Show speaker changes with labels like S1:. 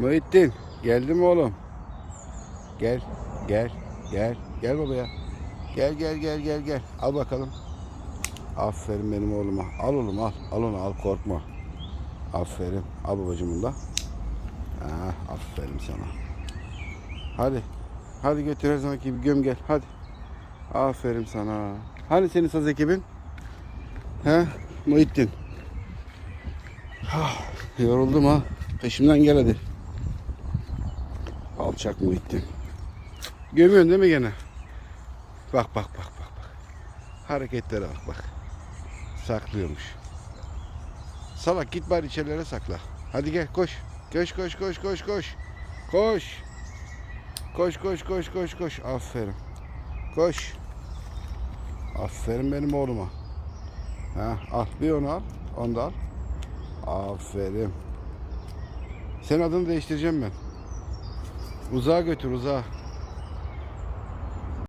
S1: Muhittin geldi mi oğlum? Gel gel gel gel babaya. Gel gel gel gel gel. Al bakalım. Aferin benim oğluma. Al oğlum al. Al onu al korkma. Aferin. Al babacığım bunu da. Ha, aferin sana. Hadi. Hadi götür her zamanki gibi göm gel. Hadi. Aferin sana. Hani senin saz ekibin? He? Muhittin. Ah, Yoruldum ha. Peşimden gel hadi. Alçak Muhittin. Gömüyorsun değil mi gene? Bak bak bak bak bak. Hareketlere bak bak. Saklıyormuş. Salak git bari içerilere sakla. Hadi gel koş. Koş koş koş koş koş. Koş. Koş koş koş koş koş. Aferin. Koş. Aferin benim oğluma. Ha, al bir onu al. Onu da al. Aferin. Senin adını değiştireceğim ben. Uzağa götür uzağa.